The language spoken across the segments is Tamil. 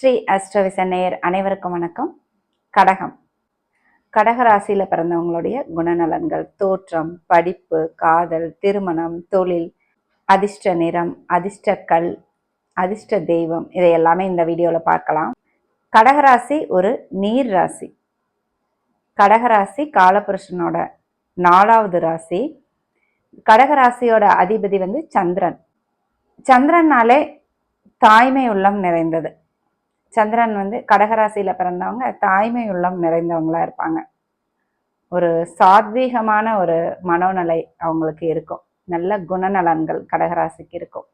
ஸ்ரீ அஸ்ட்ரவிசன்னையர் அனைவருக்கும் வணக்கம். கடகம். கடகராசியில் பிறந்தவங்களுடைய குணநலன்கள் தோற்றம் படிப்பு காதல் திருமணம் தொழில் அதிர்ஷ்ட நிறம் அதிர்ஷ்ட கல் அதிர்ஷ்ட தெய்வம் இதை எல்லாமே இந்த வீடியோவில் பார்க்கலாம். கடகராசி ஒரு நீர் ராசி. கடகராசி காலபுருஷனோட நாலாவது ராசி. கடகராசியோட அதிபதி வந்து சந்திரன். சந்திரனாலே தாய்மை உள்ளம் நிறைந்தது. சந்திரன் வந்து கடகராசியில் பிறந்தவங்க தாய்மை உள்ளம் நிறைந்தவங்களா இருப்பாங்க. ஒரு சாத்வீகமான ஒரு மனோநிலை அவங்களுக்கு இருக்கும். நல்ல குணநலன்கள் கடகராசிக்கு இருக்கும்.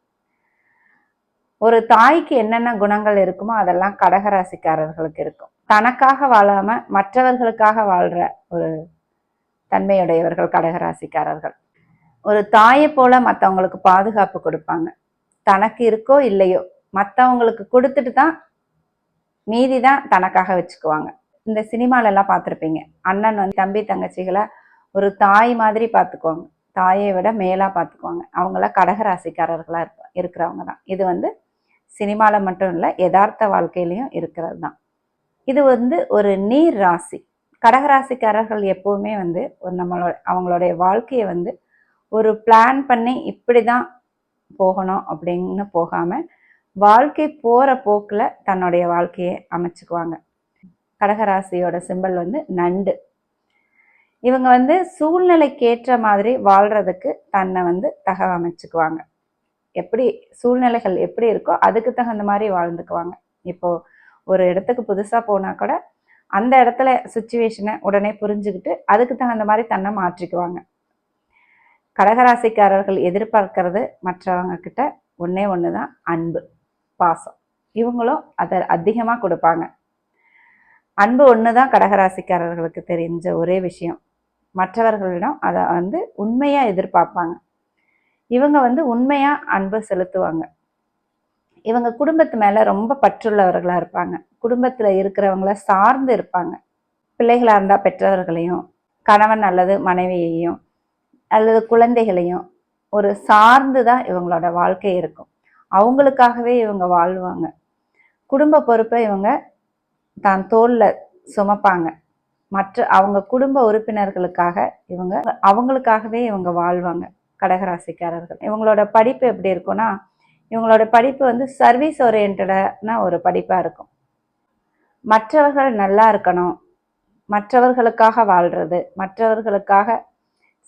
ஒரு தாய்க்கு என்னென்ன குணங்கள் இருக்குமோ அதெல்லாம் கடகராசிக்காரர்களுக்கு இருக்கும். தனக்காக வாழாம மற்றவர்களுக்காக வாழ்ற ஒரு தன்மையுடையவர்கள் கடகராசிக்காரர்கள். ஒரு தாயை போல மற்றவங்களுக்கு பாதுகாப்பு கொடுப்பாங்க. தனக்கு இருக்கோ இல்லையோ மற்றவங்களுக்கு கொடுத்துட்டு தான் மீதி தான் தனக்காக வச்சுக்குவாங்க. இந்த சினிமாலெல்லாம் பார்த்துருப்பீங்க. அண்ணன் வந்து தம்பி தங்கச்சிகளை ஒரு தாய் மாதிரி பார்த்துக்குவாங்க. தாயை விட மேலாக பார்த்துக்குவாங்க. அவங்கள கடகராசிக்காரர்களாக இருப்ப இருக்கிறவங்க தான். இது வந்து சினிமாவில் மட்டும் இல்லை யதார்த்த வாழ்க்கையிலையும் இருக்கிறது தான். இது வந்து ஒரு நீர் ராசி. கடகராசிக்காரர்கள் எப்பவுமே வந்து ஒரு நம்மளோட அவங்களுடைய வாழ்க்கையை வந்து ஒரு பிளான் பண்ணி இப்படி தான் போகணும் அப்படின்னு போகாமல் வாழ்க்கை போற போக்குல தன்னுடைய வாழ்க்கையை அமைச்சுக்குவாங்க. கடகராசியோட சிம்பல் வந்து நண்டு. இவங்க வந்து சூழ்நிலைக்கேற்ற மாதிரி வாழ்றதுக்கு தன்னை வந்து தகவமைச்சுக்குவாங்க எப்படி சூழ்நிலைகள் எப்படி இருக்கோ அதுக்கு தகுந்த மாதிரி வாழ்ந்துக்குவாங்க. இப்போ ஒரு இடத்துக்கு புதுசா போனா கூட அந்த இடத்துல சுச்சுவேஷனை உடனே புரிஞ்சுக்கிட்டு அதுக்கு தகுந்த மாதிரி தன்னை மாற்றிக்குவாங்க. கடகராசிக்காரர்கள் எதிர்பார்க்கறது மற்றவங்க கிட்ட ஒன்னே ஒன்று தான் அன்பு. பாசம். இவங்களும் அதை அதிகமாக கொடுப்பாங்க. அன்பு ஒன்று தான் கடகராசிக்காரர்களுக்கு தெரிஞ்ச ஒரே விஷயம். மற்றவர்களிடம் அதை வந்து உண்மையாக எதிர்பார்ப்பாங்க. இவங்க வந்து உண்மையாக அன்பு செலுத்துவாங்க. இவங்க குடும்பத்து மேலே ரொம்ப பற்றுள்ளவர்களாக இருப்பாங்க. குடும்பத்தில் இருக்கிறவங்கள சார்ந்து இருப்பாங்க. பிள்ளைகளாக இருந்தால் பெற்றவர்களையும் கணவன் அல்லது மனைவியையும் அல்லது குழந்தைகளையும் ஒரு சார்ந்து தான் இவங்களோட வாழ்க்கை இருக்கும். அவங்களுக்காகவே இவங்க வாழ்வாங்க. குடும்ப பொறுப்பை இவங்க தான் தோல்ல சுமப்பாங்க. மற்ற அவங்க குடும்ப உறுப்பினர்களுக்காக இவங்க அவங்களுக்காகவே இவங்க வாழ்வாங்க. கடகராசிக்காரர்கள். இவங்களோட படிப்பு எப்படி இருக்கும்னா இவங்களோட படிப்பு வந்து சர்வீஸ் ஓரியன்டான ஒரு படிப்பாக இருக்கும். மற்றவர்கள் நல்லா இருக்கணும். மற்றவர்களுக்காக வாழ்றது மற்றவர்களுக்காக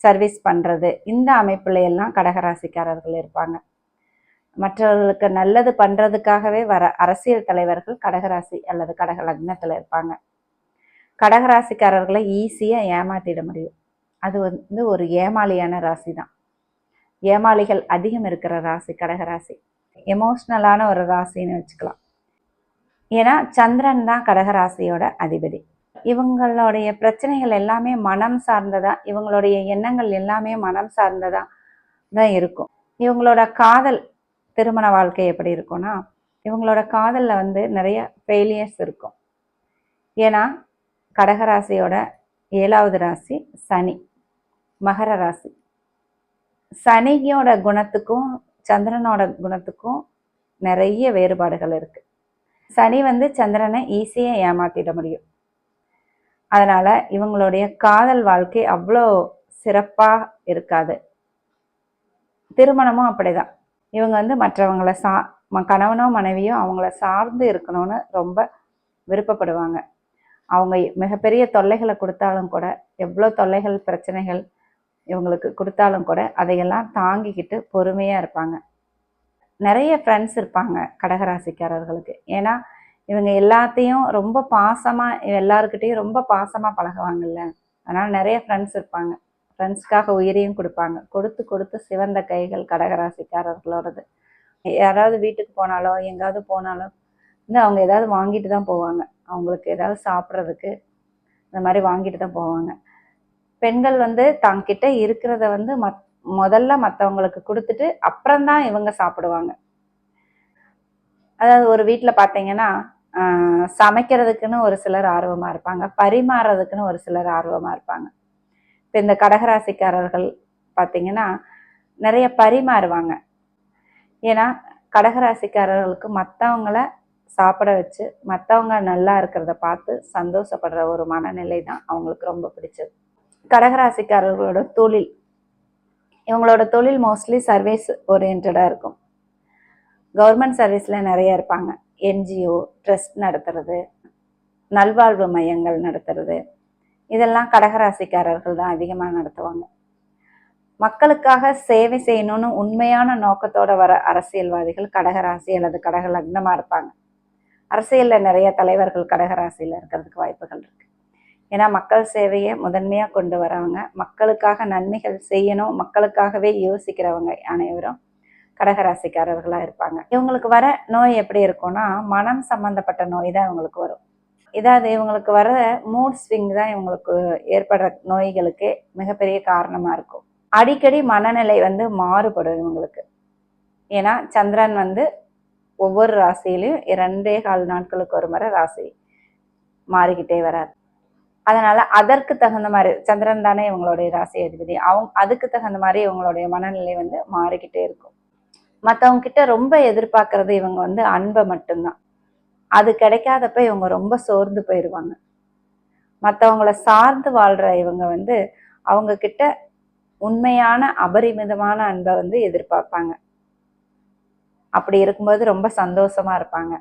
சர்வீஸ் பண்ணுறது இந்த அமைப்புல எல்லாம் கடகராசிக்காரர்கள் இருப்பாங்க. மற்றவர்களுக்கு நல்லது பண்ணுறதுக்காகவே வர அரசியல் தலைவர்கள் கடகராசி அல்லது கடக லக்னத்தில் இருப்பாங்க. கடகராசிக்காரர்களை ஈஸியாக ஏமாத்திட முடியும். அது வந்து ஒரு ஏமாளியான ராசி தான். ஏமாளிகள் அதிகம் இருக்கிற ராசி கடகராசி. எமோஷ்னலான ஒரு ராசின்னு வச்சுக்கலாம். ஏன்னா சந்திரன் தான் கடகராசியோட அதிபதி. இவங்களுடைய பிரச்சனைகள் எல்லாமே மனம் சார்ந்ததா இவங்களுடைய எண்ணங்கள் எல்லாமே மனம் சார்ந்ததா தான் இருக்கும். இவங்களோட காதல் திருமண வாழ்க்கை எப்படி இருக்கும்னா இவங்களோட காதலில் வந்து நிறைய ஃபெயிலியர்ஸ் இருக்கும். ஏன்னா கடகராசியோட ஏழாவது ராசி சனி மகர ராசி. சனியோட குணத்துக்கும் சந்திரனோட குணத்துக்கும் நிறைய வேறுபாடுகள் இருக்கு. சனி வந்து சந்திரனை ஈஸியாக ஏமாத்திட முடியும். அதனால இவங்களுடைய காதல் வாழ்க்கை அவ்வளோ சிறப்பாக இருக்காது. திருமணமும் அப்படிதான். இவங்க வந்து மற்றவங்கள சா கணவனோ மனைவியோ அவங்கள சார்ந்து இருக்கணும்னு ரொம்ப விருப்பப்படுவாங்க. அவங்க மிகப்பெரிய தொல்லைகளை கொடுத்தாலும் கூட எவ்வளோ தொல்லைகள் பிரச்சனைகள் இவங்களுக்கு கொடுத்தாலும் கூட அதையெல்லாம் தாங்கிக்கிட்டு பொறுமையாக இருப்பாங்க. நிறைய ஃப்ரெண்ட்ஸ் இருப்பாங்க கடகராசிக்காரர்களுக்கு. ஏன்னா இவங்க எல்லாத்தையும் ரொம்ப பாசமாக எல்லாருக்கிட்டேயும் ரொம்ப பாசமாக பழகுவாங்கல்ல. அதனால் நிறைய ஃப்ரெண்ட்ஸ் இருப்பாங்க. ஃப்ரெண்ட்ஸ்க்காக உயிரையும் கொடுப்பாங்க. கொடுத்து கொடுத்து சிவந்த கைகள் கடகராசிக்காரர்களோடது. யாராவது வீட்டுக்கு போனாலோ எங்காவது போனாலோ இன்னும் அவங்க ஏதாவது வாங்கிட்டு தான் போவாங்க. அவங்களுக்கு ஏதாவது சாப்பிட்றதுக்கு இந்த மாதிரி வாங்கிட்டு தான் போவாங்க. பெண்கள் வந்து தங்கிட்ட இருக்கிறத வந்து மத் முதல்ல மற்றவங்களுக்கு கொடுத்துட்டு அப்புறம்தான் இவங்க சாப்பிடுவாங்க. அதாவது ஒரு வீட்டில் பார்த்தீங்கன்னா சமைக்கிறதுக்குன்னு ஒரு சிலர் ஆர்வமாக இருப்பாங்க. பரிமாறுறதுக்குன்னு ஒரு சிலர் ஆர்வமாக இருப்பாங்க. இப்போ இந்த கடகராசிக்காரர்கள் பார்த்தீங்கன்னா நிறைய பரிமாறுவாங்க. ஏன்னா கடகராசிக்காரர்களுக்கு மற்றவங்கள சாப்பிட வச்சு மற்றவங்க நல்லா இருக்கிறத பார்த்து சந்தோஷப்படுற ஒரு மனநிலை தான் அவங்களுக்கு ரொம்ப பிடிச்சது. கடகராசிக்காரர்களோட தொழில் இவங்களோட தொழில் மோஸ்ட்லி சர்வீஸ் ஓரியன்டாக இருக்கும். கவர்மெண்ட் சர்வீஸில் நிறைய இருப்பாங்க. என்ஜிஓ ட்ரஸ்ட் நடத்துறது நல்வாழ்வு மையங்கள் நடத்துறது. இதெல்லாம் கடகராசிக்காரர்கள் தான் அதிகமாக நடத்துவாங்க. மக்களுக்காக சேவை செய்யணும்னு உண்மையான நோக்கத்தோட வர அரசியல்வாதிகள் கடகராசி அல்லது கடக லக்னமாக இருப்பாங்க. அரசியலில் நிறைய தலைவர்கள் கடகராசியில் இருக்கிறதுக்கு வாய்ப்புகள் இருக்கு. ஏன்னா மக்கள் சேவையை முதன்மையாக கொண்டு வரவங்க மக்களுக்காக நன்மைகள் செய்யணும் மக்களுக்காகவே யோசிக்கிறவங்க அனைவரும் கடகராசிக்காரர்களாக இருப்பாங்க. இவங்களுக்கு வர நோய் எப்படி இருக்கும்னா மனம் சம்பந்தப்பட்ட நோய் தான் இவங்களுக்கு வரும். இதாவது இவங்களுக்கு வர மூட் ஸ்விங் தான் இவங்களுக்கு ஏற்படுற நோய்களுக்கு மிகப்பெரிய காரணமாக இருக்கும். அடிக்கடி மனநிலை வந்து மாறுபடும் இவங்களுக்கு. ஏன்னா சந்திரன் வந்து ஒவ்வொரு ராசியிலையும் இரண்டே கால் நாட்களுக்கு ஒரு முறை ராசி மாறிக்கிட்டே வராது அதனால அதற்கு தகுந்த மாதிரி சந்திரன் தானே இவங்களுடைய ராசி அதிபதி. அவங்க அதுக்கு தகுந்த மாதிரி இவங்களுடைய மனநிலை வந்து மாறிக்கிட்டே இருக்கும். மற்றவங்க கிட்ட ரொம்ப எதிர்பார்க்கறது இவங்க வந்து அன்பை மட்டும்தான். அது கிடைக்காதப்ப இவங்க ரொம்ப சோர்ந்து போயிடுவாங்க மற்றவங்கள சார்ந்து வாழ்கிற இவங்க வந்து அவங்க கிட்ட உண்மையான அபரிமிதமான அன்பை வந்து எதிர்பார்ப்பாங்க. அப்படி இருக்கும்போது ரொம்ப சந்தோஷமா இருப்பாங்க.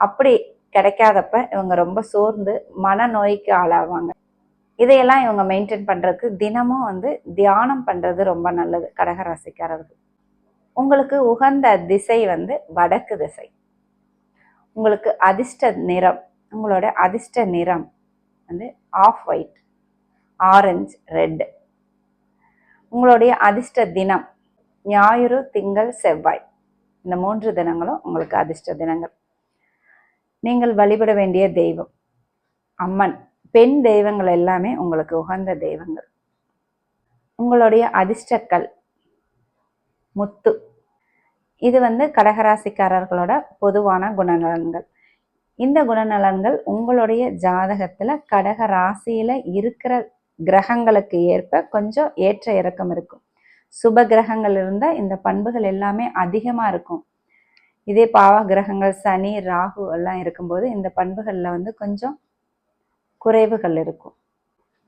அப்படி கிடைக்காதப்ப இவங்க ரொம்ப சோர்ந்து மனநோய்க்கு ஆளாவாங்க. இதையெல்லாம் இவங்க மெயின்டைன் பண்ணுறதுக்கு தினமும் வந்து தியானம் பண்ணுறது ரொம்ப நல்லது கடகராசிக்காரர்கள் உங்களுக்கு உகந்த திசை வந்து வடக்கு திசை. உங்களுக்கு அதிர்ஷ்ட நிறம் உங்களோட அதிர்ஷ்ட நிறம் வந்து ஆஃப் ஒயிட் ஆரஞ்சு ரெட் உங்களுடைய அதிர்ஷ்ட தினம் ஞாயிறு திங்கள் செவ்வாய். இந்த மூன்று தினங்களும் உங்களுக்கு அதிர்ஷ்ட தினங்கள். நீங்கள் வழிபட வேண்டிய தெய்வம் அம்மன். பெண் தெய்வங்கள் எல்லாமே உங்களுக்கு உகந்த தெய்வங்கள். உங்களுடைய அதிர்ஷ்டக்கல் முத்து. இது வந்து கடகராசிக்காரர்களோட பொதுவான குணநலன்கள். இந்த குணநலன்கள் உங்களுடைய ஜாதகத்துல கடக ராசியில இருக்கிற கிரகங்களுக்கு ஏற்ப கொஞ்சம் ஏற்ற இறக்கம் இருக்கும். சுப கிரகங்கள் இருந்தால் இந்த பண்புகள் எல்லாமே அதிகமாக இருக்கும். இதே பாவ கிரகங்கள் சனி ராகு எல்லாம் இருக்கும்போது இந்த பண்புகளில் வந்து கொஞ்சம் குறைவுகள் இருக்கும்.